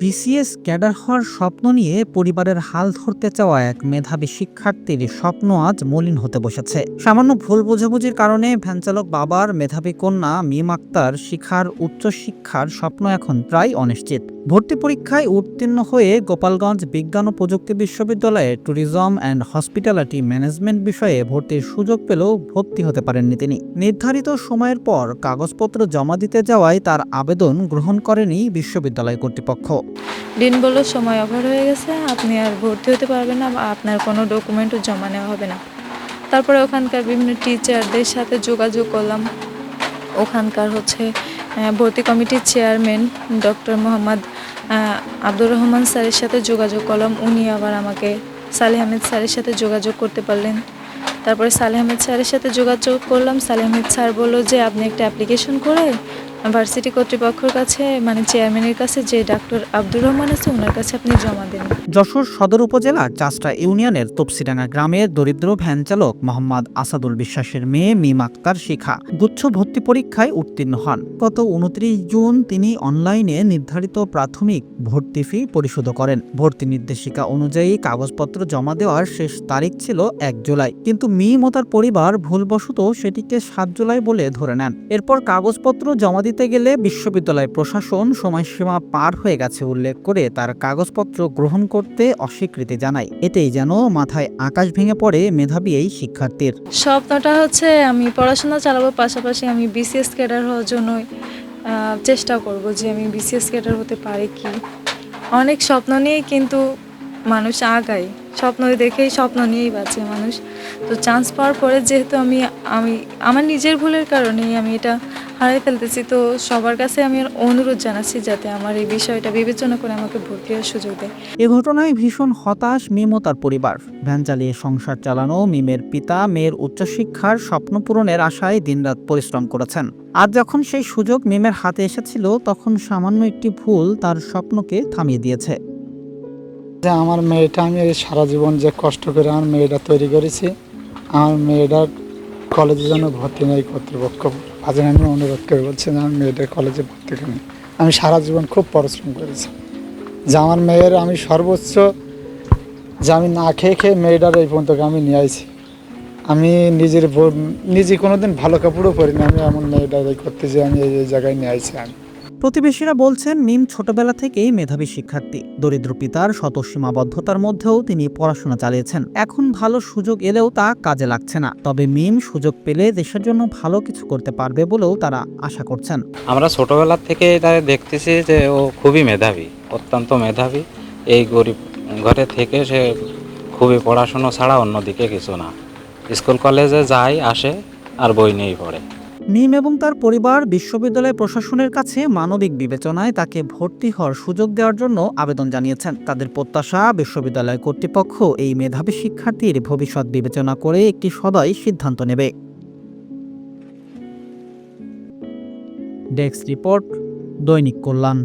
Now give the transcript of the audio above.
BCS cadre হওয়ার স্বপ্ন নিয়ে পরিবারের হাল ধরতে চাওয়া এক মেধাবী শিক্ষার্থীর স্বপ্ন আজ মলিন হতে বসেছে। সামান্য ভুল বোঝাবুঝির কারণে ভ্যানচালক বাবার মেধাবী কন্যা মিম আক্তার শিখার উচ্চশিক্ষার স্বপ্ন এখন প্রায় অনিশ্চিত। ভর্তি পরীক্ষায় উত্তীর্ণ হয়ে গোপালগঞ্জ বিজ্ঞান ও প্রযুক্তি বিশ্ববিদ্যালয়ে ট্যুরিজম অ্যান্ড হসপিটালিটি ম্যানেজমেন্ট বিষয়ে ভর্তির সুযোগ পেলেও ভর্তি হতে পারেননি তিনি। নির্ধারিত সময়ের পর কাগজপত্র জমা দিতে যাওয়ায় তার আবেদন গ্রহণ করেনি বিশ্ববিদ্যালয় কর্তৃপক্ষ। দিন বলল, সময় ওভার হয়ে গেছে, আপনি আর ভর্তি হতে পারবেন না, আপনার কোনো ডকুমেন্টও জমা নেওয়া হবে না। তারপরে ওখানকার বিভিন্ন টিচারদের সাথে যোগাযোগ করলাম। ওখানকার হচ্ছে ভর্তি কমিটির চেয়ারম্যান ডক্টর মোহাম্মদ আব্দুর রহমান স্যারের সাথে যোগাযোগ করলাম। উনি আবার আমাকে সালেহ আহমেদ স্যারের সাথে যোগাযোগ করতে পারলেন। তারপরে সালেহ আহমেদ স্যারের সাথে যোগাযোগ করলাম। সালেহ আহমেদ স্যার বলল যে, আপনি একটা অ্যাপ্লিকেশন করে ভার্সিটি কর্তৃপক্ষের কাছে মানে চেয়ারম্যানের কাছে যে ডাক্তার আব্দুর রহমান আছে ওনার কাছে আপনি জমা দেন। যশোর সদর উপজেলার চাষটা ইউনিয়নের তপসিডাঙ্গা গ্রামের দরিদ্র ভ্যান চালক মোহাম্মদ আসাদুল বিশ্বাসের মেয়ে মিম আক্তার শিখা গুচ্ছ ভর্তি পরীক্ষায় উত্তীর্ণ হন। গত উনত্রিশ জুন তিনি অনলাইনে নির্ধারিত প্রাথমিক ভর্তি ফি পরিশোধ করেন। ভর্তি নির্দেশিকা অনুযায়ী কাগজপত্র জমা দেওয়ার শেষ তারিখ ছিল এক জুলাই। কিন্তু মিম ও তার পরিবার ভুলবশত সেটিকে সাত জুলাই বলে ধরে নেন। এরপর কাগজপত্র জমা দিতে গেলে বিশ্ববিদ্যালয় প্রশাসন সময়সীমা পার হয়ে গেছে উল্লেখ করে তার কাগজপত্র গ্রহণ করতে অস্বীকৃতি জানায়। এতেই যেন মাথায় আকাশ ভেঙে পড়ে মেধাবী এই শিক্ষার্থীর। স্বপ্নটা হচ্ছে আমি পড়াশোনা চালাবো, পাশাপাশি আমি বিসিএস ক্যাডার হওয়ার জন্যই চেষ্টা করব যে আমি বিসিএস ক্যাডার হতে পারি কি। অনেক স্বপ্ন নিয়েই কিন্তু মানুষ আগায়। স্বপ্ন দেখেই স্বপ্ন নিয়েই বাঁচে মানুষ। তো চান্স পাওয়ার পরে যেহেতু আমি আমি, আমার নিজের ভুলের কারণেই আমি এটা হারিয়ে ফেলতেছি। তো সবার কাছে আমি অনুরোধ জানাচ্ছি যাতে আমার এই বিষয়টা বিবেচনা করে আমাকে ভর্তি হওয়ার সুযোগ দেয়। এ ঘটনায় ভীষণ হতাশ মিম ও তার পরিবার। ভ্যান চালিয়ে সংসার চালানো মিমের পিতা মেয়ের উচ্চশিক্ষার স্বপ্ন পূরণের আশায় দিনরাত পরিশ্রম করেছেন। আর যখন সেই সুযোগ মিমের হাতে এসেছিল তখন সামান্য একটি ভুল তার স্বপ্নকে থামিয়ে দিয়েছে। যে আমার মেয়েটা আমি সারা জীবন যে কষ্ট করে আমার মেয়েটা তৈরি করেছি আমার মেয়েটার কলেজে যেন ভর্তি নেই কর্তৃপক্ষ। আজকে আমি অনুরোধ করে বলছি যে আমার মেয়েটার কলেজে ভর্তি করি। আমি সারা জীবন খুব পরিশ্রম করেছি। যে আমার মেয়ের আমি সর্বোচ্চ যে আমি না খেয়ে খেয়ে মেয়েটার এই পর্যন্ত আমি নিয়ে আইছি। আমি নিজের নিজে নিজে কোনোদিন ভালো কাপড়ও পরিনি আমি এমন মেয়েটা করতে যে আমি এই জায়গায় নিয়ে আইছি আমি। প্রতিবেশীরা বলছেন, মিম ছোটবেলা থেকেই মেধাবী শিক্ষার্থী। দরিদ্র পিতার শত সীমাবদ্ধতার মধ্যেও তিনি পড়াশোনা চালিয়েছেন। এখন ভালো সুযোগ এলেও তা কাজে লাগছে না। তবে মিম সুযোগ পেলে দেশের জন্য ভালো কিছু করতে পারবে বলেও তারা আশা করছেন। আমরা ছোটোবেলা থেকে তাকে দেখতেছি যে ও খুবই মেধাবী, অত্যন্ত মেধাবী। এই গরিব ঘরে থেকে সে খুবই পড়াশুনো ছাড়া অন্যদিকে কিছু না। স্কুল কলেজে যায় আসে, আর বই নিয়েই পড়ে। মিম এবং তার পরিবার বিশ্ববিদ্যালয় প্রশাসনের কাছে মানবিক বিবেচনায় তাকে ভর্তি হওয়ার সুযোগ দেওয়ার জন্য আবেদন জানিয়েছেন। তাদের প্রত্যাশা, বিশ্ববিদ্যালয় কর্তৃপক্ষ এই মেধাবী শিক্ষার্থীর ভবিষ্যৎ বিবেচনা করে একটি সদয় সিদ্ধান্ত নেবে। ডেস্ক রিপোর্ট, দৈনিক কল্যাণ।